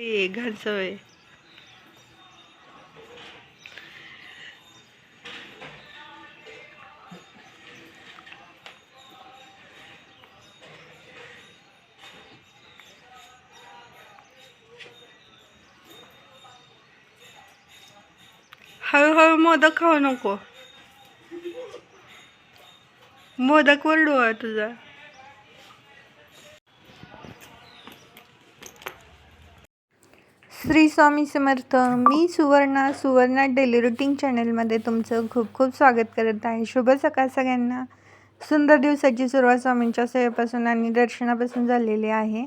ए घाण सवय हळूहळू मोदक खाऊ नको मोदक वरडू आहे तुझा श्री स्वामी समर्थ मी सुवर्णा सुवर्णा डेली रुटीन चॅनलमध्ये तुमचं खूप खूप स्वागत करत आहे. शुभ सकाळ सगळ्यांना. सुंदर दिवसाची सुरुवात स्वामींच्या सेवेपासून आणि दर्शनापासून झालेली आहे.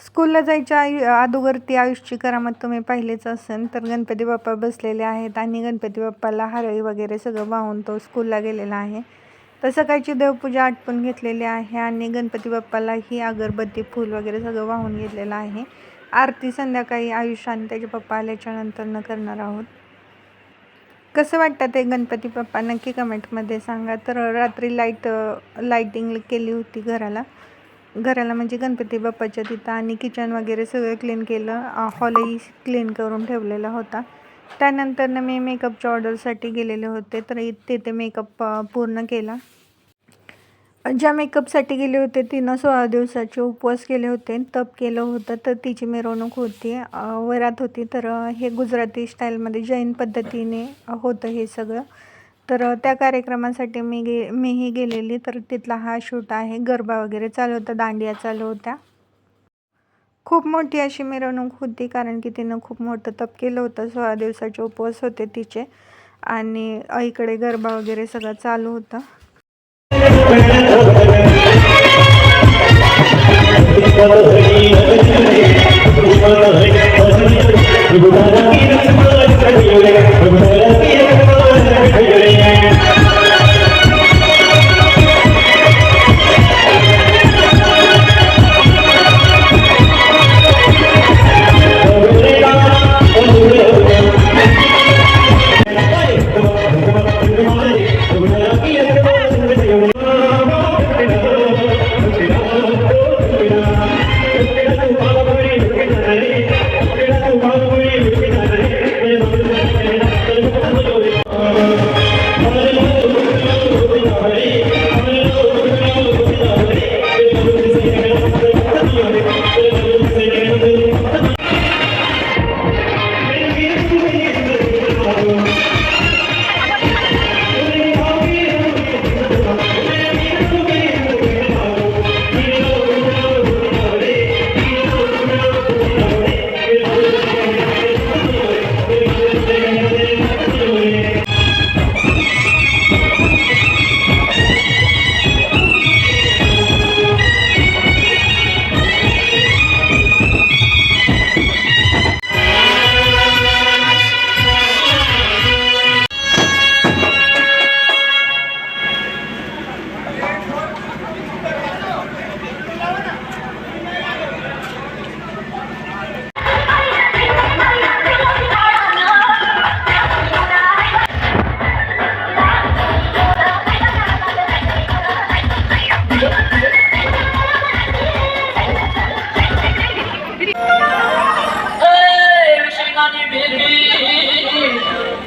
स्कूलला जायच्या आयु अगोदरती आयुष्यची करामत तुम्ही पाहिलेच असेल तर गणपती बाप्पा बसलेले आहेत आणि गणपती बाप्पाला हरळी वगैरे सगळं वाहून तो स्कूलला गेलेला आहे. तर सकाळची देवपूजा आटपून घेतलेली आहे आणि गणपती बाप्पालाही अगरबत्ती फूल वगैरे सगळं वाहून घेतलेलं आहे. आरती संध्याकाळी आयुष आणि त्याचे पप्पा आल्याच्यानंतरनं न करणार आहोत. कसं वाटतं ते गणपती बाप्पा नक्की कमेंटमध्ये सांगा. तर रात्री लाइट लाईटिंग केली होती घराला. घराला म्हणजे गणपती बाप्पाच्या तिथं आणि किचन वगैरे सगळं क्लीन केलं. हॉलही क्लीन करून ठेवलेला होता. त्यानंतरनं मी मेकअपच्या ऑर्डरसाठी गेलेले होते. तर तिथे मेकअप पूर्ण केला. ज्या मेकअपसाठी गेले होते तिनं सोळा दिवसाचे उपवास केले होते तप केलं होतं तर तिची मिरवणूक होती. वरात होती तर हे गुजराती स्टाईलमध्ये जैन पद्धतीने होतं हे सगळं. तर त्या कार्यक्रमासाठी मी गे मीही गेलेली तर तिथला हा शूट आहे. गरबा वगैरे चालू होता दांडिया चालू होत्या. खूप मोठी अशी मिरवणूक होती कारण की तिनं खूप मोठं तप केलं होतं. सोळा दिवसाचे उपवास होते तिचे. आणि इकडे गरबा वगैरे सगळं चालू होतं. हे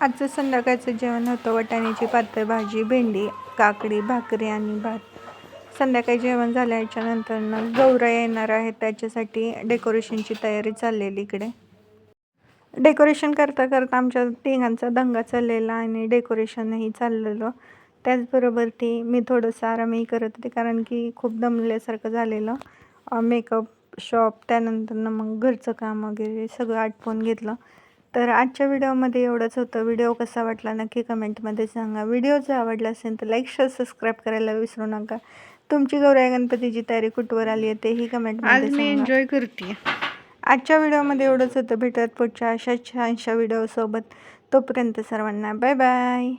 आजचं संध्याकाळचं जेवण होतं. वाटाण्याची पातळ भाजी भेंडी काकडी भाकरी आणि भात. संध्याकाळी जेवण झाल्याच्या नंतरनं गौरा येणार आहेत. त्याच्यासाठी डेकोरेशनची तयारी चाललेली इकडे. डेकोरेशन करता करता आमच्या तिघांचा दंगा चाललेला आणि डेकोरेशनही चाललेलं. त्याचबरोबर ती मी थोडंसं आरामही करत होते कारण की खूप दमल्यासारखं झालेलं. मेकअप शॉप त्यानंतरनं मग घरचं काम वगैरे सगळं आटपून घेतलं. तर आजच्या व्हिडिओमध्ये एवढंच होतं. व्हिडिओ कसा वाटला नक्की कमेंटमध्ये सांगा. व्हिडिओ जर आवडला असेल तर लाईक शेअर सबस्क्राईब करायला विसरू नका. तुमची गौराई गणपतीची तयारी कुठवर आली आहे तेही कमेंटमध्ये मी एन्जॉय करते आजच्या व्हिडिओमध्ये एवढंच होतं. भेटत पुढच्या अशाच छानशा व्हिडिओसोबत. तोपर्यंत सर्वांना बाय बाय.